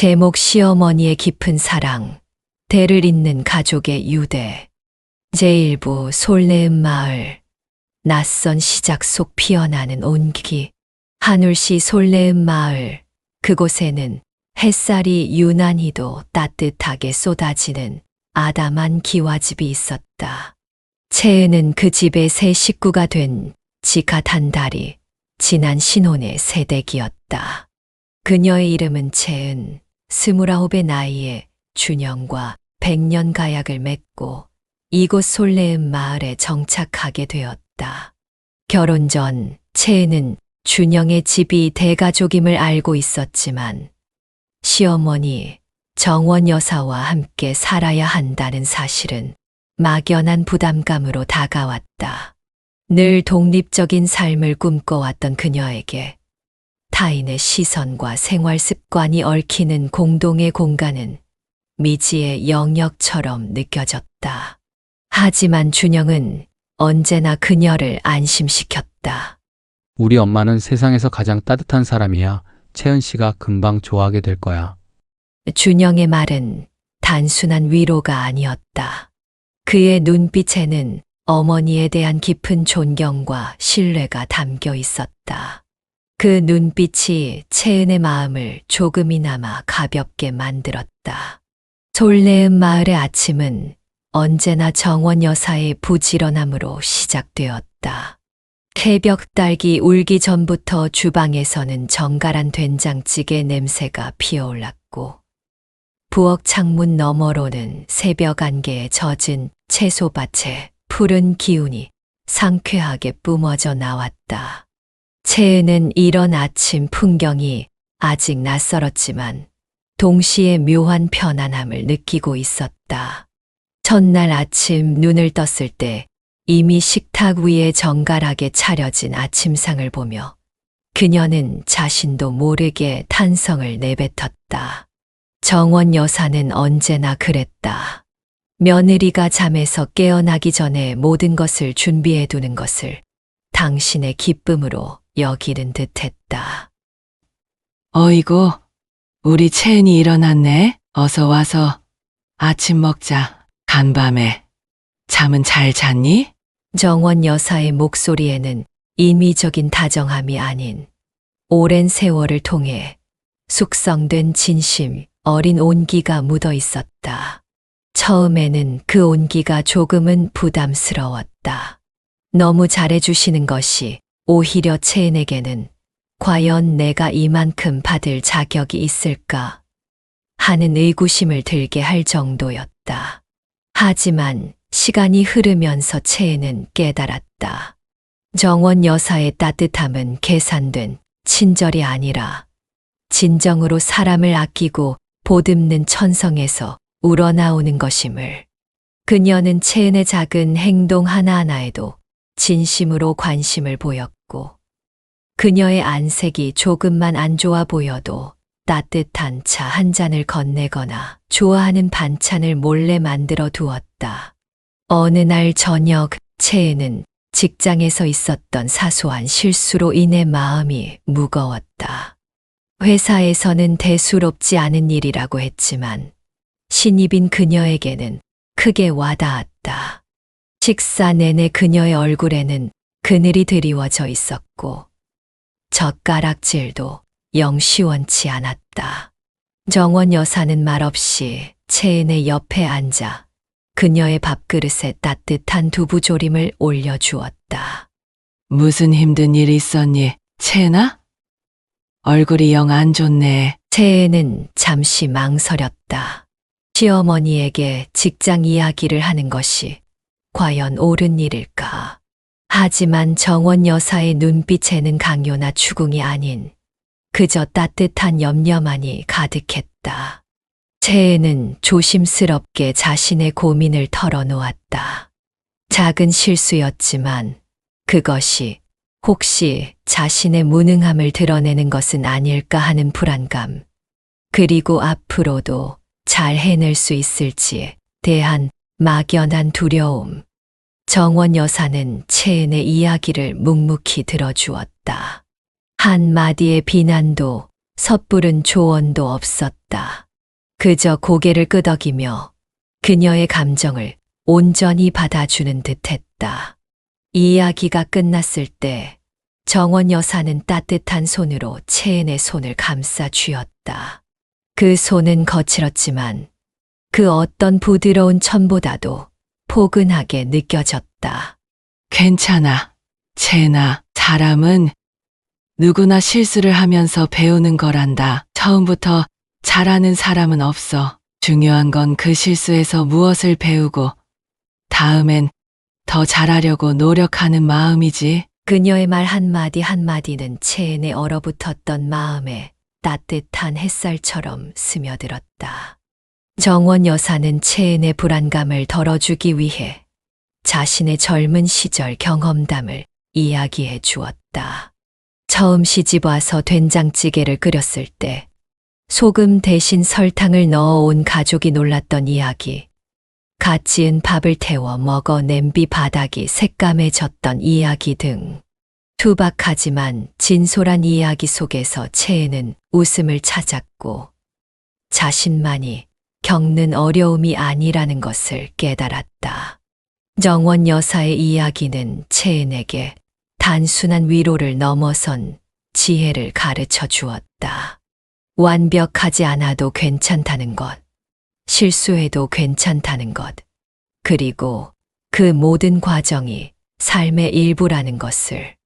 제목 시어머니의 깊은 사랑, 대를 잇는 가족의 유대. 제1부 솔레음 마을. 낯선 시작 속 피어나는 온기. 한울시 솔레음 마을. 그곳에는 햇살이 유난히도 따뜻하게 쏟아지는 아담한 기와집이 있었다. 채은은 그 집의 새 식구가 된 지갓 한 달이 지난 신혼의 새댁이었다. 그녀의 이름은 채은, 스물아홉의 나이에 준영과 백년 가약을 맺고 이곳 솔레음 마을에 정착하게 되었다. 결혼 전 채은은 준영의 집이 대가족임을 알고 있었지만 시어머니 정원 여사와 함께 살아야 한다는 사실은 막연한 부담감으로 다가왔다. 늘 독립적인 삶을 꿈꿔왔던 그녀에게 타인의 시선과 생활 습관이 얽히는 공동의 공간은 미지의 영역처럼 느껴졌다. 하지만 준영은 언제나 그녀를 안심시켰다. 우리 엄마는 세상에서 가장 따뜻한 사람이야. 채은 씨가 금방 좋아하게 될 거야. 준영의 말은 단순한 위로가 아니었다. 그의 눈빛에는 어머니에 대한 깊은 존경과 신뢰가 담겨 있었다. 그 눈빛이 채은의 마음을 조금이나마 가볍게 만들었다. 솔레음 마을의 아침은 언제나 정원 여사의 부지런함으로 시작되었다. 새벽 딸기 울기 전부터 주방에서는 정갈한 된장찌개 냄새가 피어올랐고 부엌 창문 너머로는 새벽 안개에 젖은 채소밭에 푸른 기운이 상쾌하게 뿜어져 나왔다. 채은은 이런 아침 풍경이 아직 낯설었지만 동시에 묘한 편안함을 느끼고 있었다. 첫날 아침 눈을 떴을 때 이미 식탁 위에 정갈하게 차려진 아침상을 보며 그녀는 자신도 모르게 탄성을 내뱉었다. 정원 여사는 언제나 그랬다. 며느리가 잠에서 깨어나기 전에 모든 것을 준비해 두는 것을 당신의 기쁨으로 여기는 듯 했다. 어이구, 우리 채은이 일어났네. 어서 와서 아침 먹자. 간밤에. 잠은 잘 잤니? 정원 여사의 목소리에는 임의적인 다정함이 아닌 오랜 세월을 통해 숙성된 진심, 어린 온기가 묻어 있었다. 처음에는 그 온기가 조금은 부담스러웠다. 너무 잘해주시는 것이 오히려 채은에게는 과연 내가 이만큼 받을 자격이 있을까 하는 의구심을 들게 할 정도였다. 하지만 시간이 흐르면서 채은은 깨달았다. 정원 여사의 따뜻함은 계산된 친절이 아니라 진정으로 사람을 아끼고 보듬는 천성에서 우러나오는 것임을. 그녀는 채은의 작은 행동 하나하나에도 진심으로 관심을 보였고, 그녀의 안색이 조금만 안 좋아 보여도 따뜻한 차 한 잔을 건네거나 좋아하는 반찬을 몰래 만들어 두었다. 어느 날 저녁 채은은 직장에서 있었던 사소한 실수로 인해 마음이 무거웠다. 회사에서는 대수롭지 않은 일이라고 했지만 신입인 그녀에게는 크게 와닿았다. 식사 내내 그녀의 얼굴에는 그늘이 드리워져 있었고 젓가락질도 영 시원치 않았다. 정원 여사는 말없이 채은의 옆에 앉아 그녀의 밥그릇에 따뜻한 두부조림을 올려주었다. 무슨 힘든 일 있었니? 채은아? 얼굴이 영 안 좋네. 채은은 잠시 망설였다. 시어머니에게 직장 이야기를 하는 것이 과연 옳은 일일까? 하지만 정원 여사의 눈빛에는 강요나 추궁이 아닌 그저 따뜻한 염려만이 가득했다. 채은은 조심스럽게 자신의 고민을 털어놓았다. 작은 실수였지만 그것이 혹시 자신의 무능함을 드러내는 것은 아닐까 하는 불안감, 그리고 앞으로도 잘 해낼 수 있을지에 대한 막연한 두려움. 정원 여사는 채은의 이야기를 묵묵히 들어주었다. 한 마디의 비난도 섣부른 조언도 없었다. 그저 고개를 끄덕이며 그녀의 감정을 온전히 받아주는 듯 했다. 이야기가 끝났을 때 정원 여사는 따뜻한 손으로 채은의 손을 감싸 쥐었다. 그 손은 거칠었지만 그 어떤 부드러운 천보다도 포근하게 느껴졌다. 괜찮아. 채나, 사람은 누구나 실수를 하면서 배우는 거란다. 처음부터 잘하는 사람은 없어. 중요한 건 그 실수에서 무엇을 배우고 다음엔 더 잘하려고 노력하는 마음이지. 그녀의 말 한마디 한마디는 채은의 얼어붙었던 마음에 따뜻한 햇살처럼 스며들었다. 정원 여사는 채은의 불안감을 덜어주기 위해 자신의 젊은 시절 경험담을 이야기해 주었다. 처음 시집 와서 된장찌개를 끓였을 때 소금 대신 설탕을 넣어 온 가족이 놀랐던 이야기. 갓 지은 밥을 태워 먹어 냄비 바닥이 새까매졌던 이야기 등 투박하지만 진솔한 이야기 속에서 채에는 웃음을 찾았고 자신만이 겪는 어려움이 아니라는 것을 깨달았다. 정원 여사의 이야기는 채은에게 단순한 위로를 넘어선 지혜를 가르쳐 주었다. 완벽하지 않아도 괜찮다는 것. 실수해도 괜찮다는 것. 그리고 그 모든 과정이 삶의 일부라는 것을.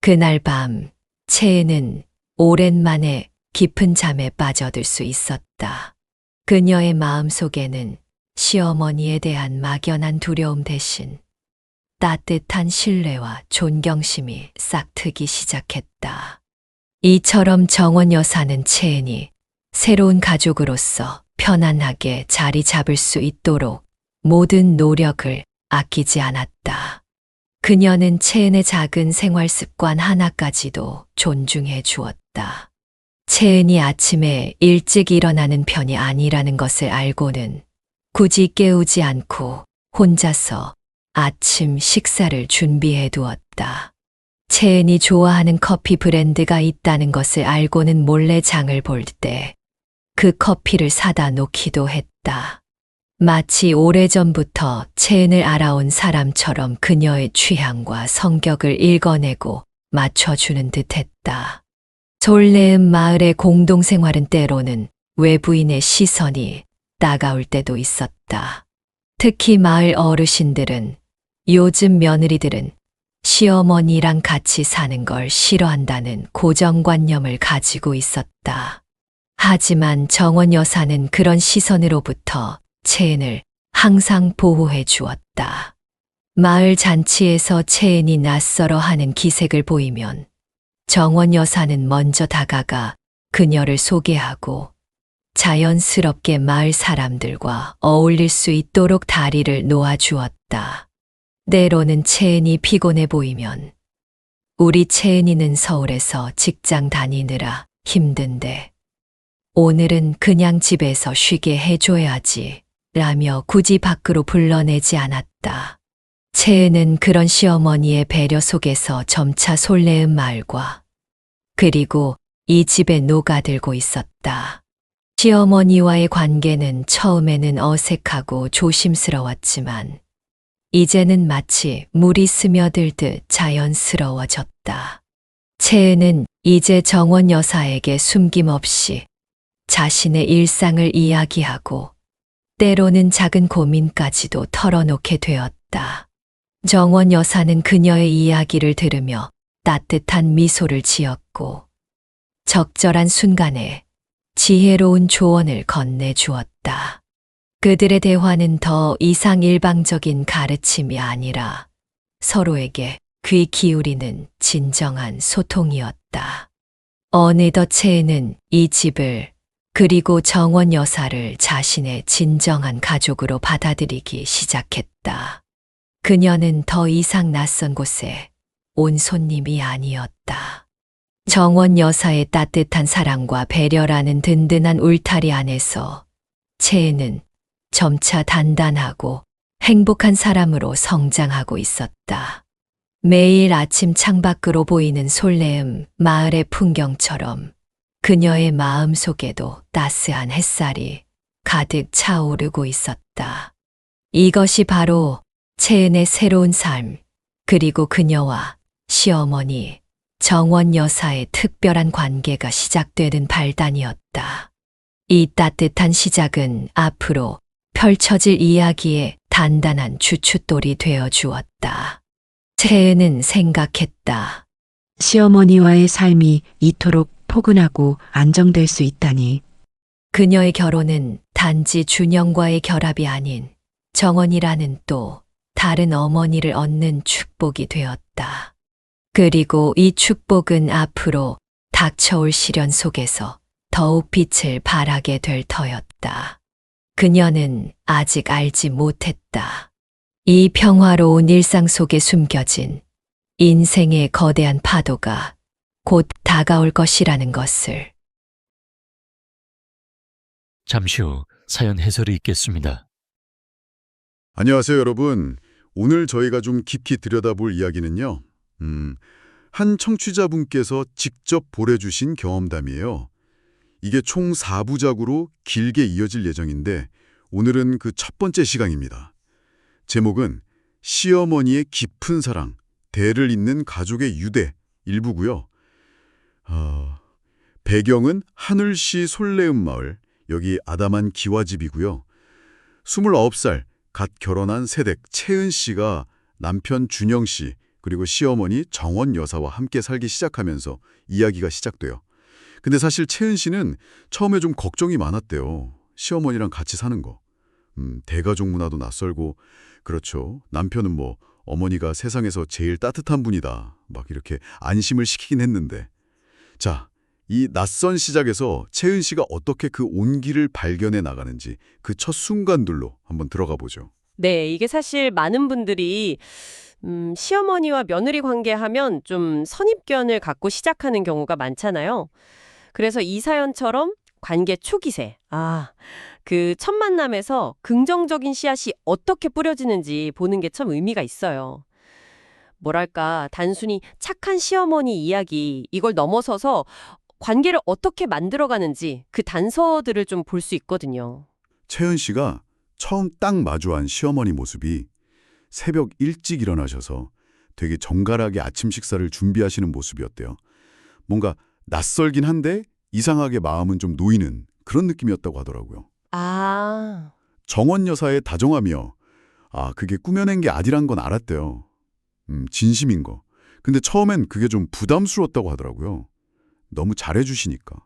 그날 밤, 채은은 오랜만에 깊은 잠에 빠져들 수 있었다. 그녀의 마음 속에는 시어머니에 대한 막연한 두려움 대신 따뜻한 신뢰와 존경심이 싹트기 시작했다. 이처럼 정원 여사는 채은이 새로운 가족으로서 편안하게 자리 잡을 수 있도록 모든 노력을 아끼지 않았다. 그녀는 채은의 작은 생활 습관 하나까지도 존중해 주었다. 채은이 아침에 일찍 일어나는 편이 아니라는 것을 알고는 굳이 깨우지 않고 혼자서 아침 식사를 준비해 두었다. 채은이 좋아하는 커피 브랜드가 있다는 것을 알고는 몰래 장을 볼 때 그 커피를 사다 놓기도 했다. 마치 오래전부터 채은을 알아온 사람처럼 그녀의 취향과 성격을 읽어내고 맞춰주는 듯 했다. 솔레음 마을의 공동생활은 때로는 외부인의 시선이 따가울 때도 있었다. 특히 마을 어르신들은 요즘 며느리들은 시어머니랑 같이 사는 걸 싫어한다는 고정관념을 가지고 있었다. 하지만 정원 여사는 그런 시선으로부터 채은을 항상 보호해 주었다. 마을 잔치에서 채은이 낯설어 하는 기색을 보이면 정원 여사는 먼저 다가가 그녀를 소개하고 자연스럽게 마을 사람들과 어울릴 수 있도록 다리를 놓아 주었다. 때로는 채은이 피곤해 보이면 우리 채은이는 서울에서 직장 다니느라 힘든데 오늘은 그냥 집에서 쉬게 해줘야지 라며 굳이 밖으로 불러내지 않았다. 채은은 그런 시어머니의 배려 속에서 점차 솔레음 말과 그리고 이 집에 녹아들고 있었다. 시어머니와의 관계는 처음에는 어색하고 조심스러웠지만 이제는 마치 물이 스며들듯 자연스러워졌다. 채은은 이제 정원 여사에게 숨김없이 자신의 일상을 이야기하고 때로는 작은 고민까지도 털어놓게 되었다. 정원 여사는 그녀의 이야기를 들으며 따뜻한 미소를 지었고 적절한 순간에 지혜로운 조언을 건네주었다. 그들의 대화는 더 이상 일방적인 가르침이 아니라 서로에게 귀 기울이는 진정한 소통이었다. 어느덧 채은은 이 집을 그리고 정원 여사를 자신의 진정한 가족으로 받아들이기 시작했다. 그녀는 더 이상 낯선 곳에 온 손님이 아니었다. 정원 여사의 따뜻한 사랑과 배려라는 든든한 울타리 안에서 채은은 점차 단단하고 행복한 사람으로 성장하고 있었다. 매일 아침 창밖으로 보이는 솔레음 마을의 풍경처럼 그녀의 마음 속에도 따스한 햇살이 가득 차오르고 있었다. 이것이 바로 채은의 새로운 삶, 그리고 그녀와 시어머니 정원 여사의 특별한 관계가 시작되는 발단이었다. 이 따뜻한 시작은 앞으로 펼쳐질 이야기의 단단한 주춧돌이 되어 주었다. 채은은 생각했다. 시어머니와의 삶이 이토록 포근하고 안정될 수 있다니. 그녀의 결혼은 단지 준영과의 결합이 아닌 정원이라는 또 다른 어머니를 얻는 축복이 되었다. 그리고 이 축복은 앞으로 닥쳐올 시련 속에서 더욱 빛을 발하게 될 터였다. 그녀는 아직 알지 못했다. 이 평화로운 일상 속에 숨겨진 인생의 거대한 파도가 곧 다가올 것이라는 것을. 잠시 후 사연 해설이 있겠습니다. 안녕하세요, 여러분. 오늘 저희가 좀 깊이 들여다볼 이야기는요. 음, 한 청취자분께서 직접 보내주신 경험담이에요. 이게 총 4부작으로 길게 이어질 예정인데 오늘은 그 첫 번째 시간입니다. 제목은 시어머니의 깊은 사랑, 대를 잇는 가족의 유대 일부고요. 어, 배경은 하늘시 솔레음 마을, 여기 아담한 기와집이고요. 29살 갓 결혼한 세댁 채은 씨가 남편 준영 씨 그리고 시어머니 정원 여사와 함께 살기 시작하면서 이야기가 시작돼요. 근데 사실 채은 씨는 처음에 좀 걱정이 많았대요. 시어머니랑 같이 사는 거. 음, 대가족 문화도 낯설고 그렇죠. 남편은 뭐 어머니가 세상에서 제일 따뜻한 분이다. 막 이렇게 안심을 시키긴 했는데. 자, 이 낯선 시작에서 채은 씨가 어떻게 그 온기를 발견해 나가는지 그 첫 순간들로 한번 들어가 보죠. 네, 이게 사실 많은 분들이 음, 시어머니와 며느리 관계하면 좀 선입견을 갖고 시작하는 경우가 많잖아요. 그래서 이 사연처럼 관계 초기세, 아, 그 첫 만남에서 긍정적인 씨앗이 어떻게 뿌려지는지 보는 게 참 의미가 있어요. 뭐랄까, 단순히 착한 시어머니 이야기, 이걸 넘어서서 관계를 어떻게 만들어가는지 그 단서들을 좀 볼 수 있거든요. 채은 씨가 처음 딱 마주한 시어머니 모습이 새벽 일찍 일어나셔서 되게 정갈하게 아침 식사를 준비하시는 모습이었대요. 뭔가 낯설긴 한데 이상하게 마음은 좀 놓이는 그런 느낌이었다고 하더라고요. 아, 정원 여사의 다정함이요. 아, 그게 꾸며낸 게 아니란 건 알았대요. 음, 진심인 거. 근데 처음엔 그게 좀 부담스러웠다고 하더라고요. 너무 잘해주시니까.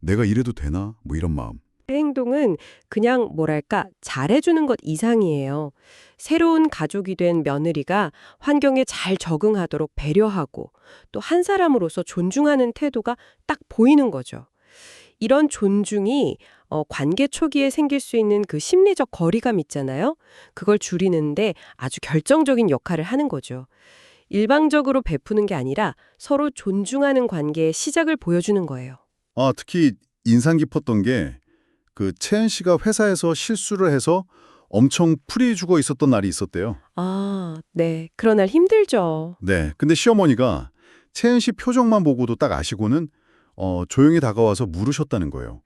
내가 이래도 되나? 뭐 이런 마음. 그 행동은 그냥 뭐랄까 잘해주는 것 이상이에요. 새로운 가족이 된 며느리가 환경에 잘 적응하도록 배려하고 또 한 사람으로서 존중하는 태도가 딱 보이는 거죠. 이런 존중이 어, 관계 초기에 생길 수 있는 그 심리적 거리감 있잖아요. 그걸 줄이는데 아주 결정적인 역할을 하는 거죠. 일방적으로 베푸는 게 아니라 서로 존중하는 관계의 시작을 보여주는 거예요. 아, 특히 인상 깊었던 게 그 채은 씨가 회사에서 실수를 해서 엄청 풀이 죽어 있었던 날이 있었대요. 아, 네. 그런 날 힘들죠. 네. 근데 시어머니가 채은 씨 표정만 보고도 딱 아시고는 어, 조용히 다가와서 물으셨다는 거예요.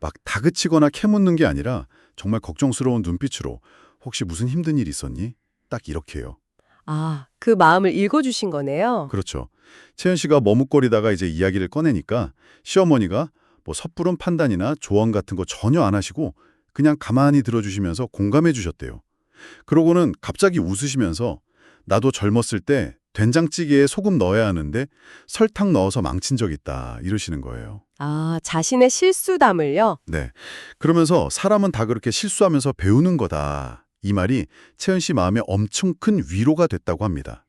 막 다그치거나 캐묻는 게 아니라 정말 걱정스러운 눈빛으로 혹시 무슨 힘든 일 있었니? 딱 이렇게요. 아, 그 마음을 읽어주신 거네요. 그렇죠. 채은 씨가 머뭇거리다가 이제 이야기를 꺼내니까 시어머니가 뭐 섣부른 판단이나 조언 같은 거 전혀 안 하시고 그냥 가만히 들어주시면서 공감해 주셨대요. 그러고는 갑자기 웃으시면서 나도 젊었을 때 된장찌개에 소금 넣어야 하는데 설탕 넣어서 망친 적 있다 이러시는 거예요. 아, 자신의 실수담을요? 네. 그러면서 사람은 다 그렇게 실수하면서 배우는 거다. 이 말이 채은 씨 마음에 엄청 큰 위로가 됐다고 합니다.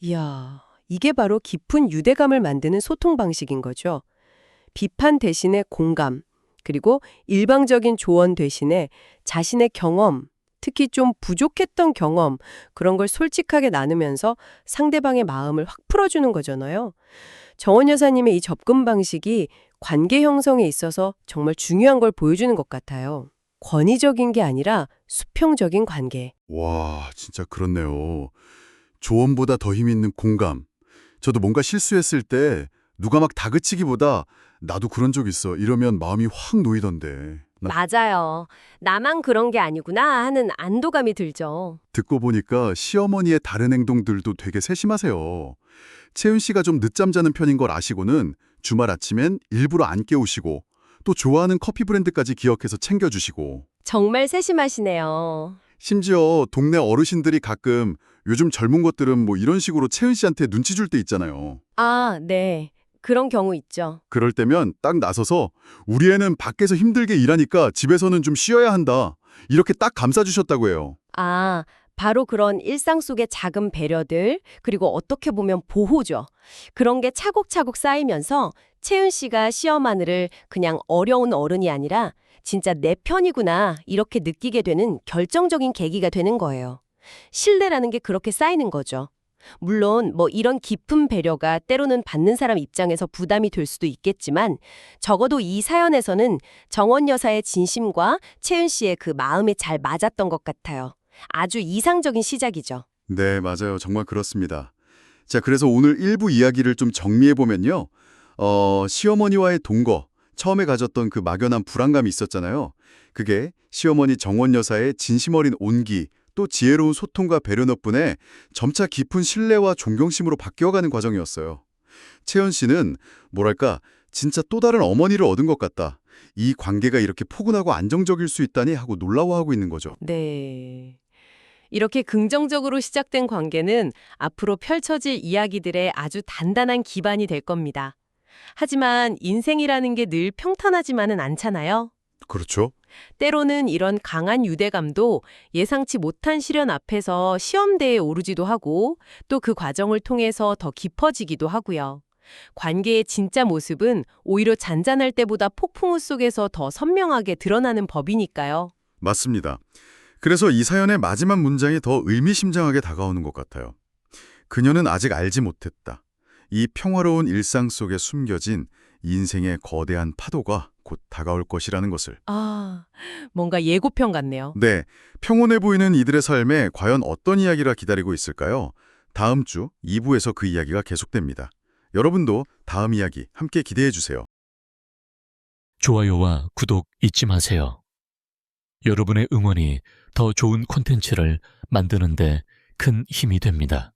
이야, 이게 바로 깊은 유대감을 만드는 소통 방식인 거죠. 비판 대신에 공감, 그리고 일방적인 조언 대신에 자신의 경험, 특히 좀 부족했던 경험, 그런 걸 솔직하게 나누면서 상대방의 마음을 확 풀어주는 거잖아요. 정원 여사님의 이 접근 방식이 관계 형성에 있어서 정말 중요한 걸 보여주는 것 같아요. 권위적인 게 아니라 수평적인 관계. 와, 진짜 그렇네요. 조언보다 더 힘 있는 공감. 저도 뭔가 실수했을 때 누가 막 다그치기보다 나도 그런 적 있어 이러면 마음이 확 놓이던데. 나 맞아요. 나만 그런 게 아니구나 하는 안도감이 들죠. 듣고 보니까 시어머니의 다른 행동들도 되게 세심하세요. 채은 씨가 좀 늦잠 자는 편인 걸 아시고는 주말 아침엔 일부러 안 깨우시고 또 좋아하는 커피 브랜드까지 기억해서 챙겨주시고 정말 세심하시네요. 심지어 동네 어르신들이 가끔 요즘 젊은 것들은 뭐 이런 식으로 채은 씨한테 눈치 줄 때 있잖아요. 아, 네. 그런 경우 있죠. 그럴 때면 딱 나서서 우리 애는 밖에서 힘들게 일하니까 집에서는 좀 쉬어야 한다. 이렇게 딱 감싸주셨다고 해요. 아, 바로 그런 일상 속의 작은 배려들, 그리고 어떻게 보면 보호죠. 그런 게 차곡차곡 쌓이면서 채은 씨가 시어마늘을 그냥 어려운 어른이 아니라 진짜 내 편이구나 이렇게 느끼게 되는 결정적인 계기가 되는 거예요. 신뢰라는 게 그렇게 쌓이는 거죠. 물론 뭐 이런 깊은 배려가 때로는 받는 사람 입장에서 부담이 될 수도 있겠지만 적어도 이 사연에서는 정원 여사의 진심과 채은 씨의 그 마음이 잘 맞았던 것 같아요. 아주 이상적인 시작이죠. 네, 맞아요. 정말 그렇습니다. 자, 그래서 오늘 일부 이야기를 좀 정리해보면요. 어, 시어머니와의 동거, 처음에 가졌던 그 막연한 불안감이 있었잖아요. 그게 시어머니 정원 여사의 진심 어린 온기, 또 지혜로운 소통과 배려 덕분에 점차 깊은 신뢰와 존경심으로 바뀌어가는 과정이었어요. 채연 씨는 뭐랄까 진짜 또 다른 어머니를 얻은 것 같다. 이 관계가 이렇게 포근하고 안정적일 수 있다니 하고 놀라워하고 있는 거죠. 네. 이렇게 긍정적으로 시작된 관계는 앞으로 펼쳐질 이야기들의 아주 단단한 기반이 될 겁니다. 하지만 인생이라는 게 늘 평탄하지만은 않잖아요. 그렇죠. 때로는 이런 강한 유대감도 예상치 못한 시련 앞에서 시험대에 오르지도 하고 또 그 과정을 통해서 더 깊어지기도 하고요. 관계의 진짜 모습은 오히려 잔잔할 때보다 폭풍우 속에서 더 선명하게 드러나는 법이니까요. 맞습니다. 그래서 이 사연의 마지막 문장이 더 의미심장하게 다가오는 것 같아요. 그녀는 아직 알지 못했다. 이 평화로운 일상 속에 숨겨진 인생의 거대한 파도가 곧 다가올 것이라는 것을. 아, 뭔가 예고편 같네요. 네, 평온해 보이는 이들의 삶에 과연 어떤 이야기가 기다리고 있을까요? 다음 주 2부에서 그 이야기가 계속됩니다. 여러분도 다음 이야기 함께 기대해 주세요. 좋아요와 구독 잊지 마세요. 여러분의 응원이 더 좋은 콘텐츠를 만드는 데 큰 힘이 됩니다.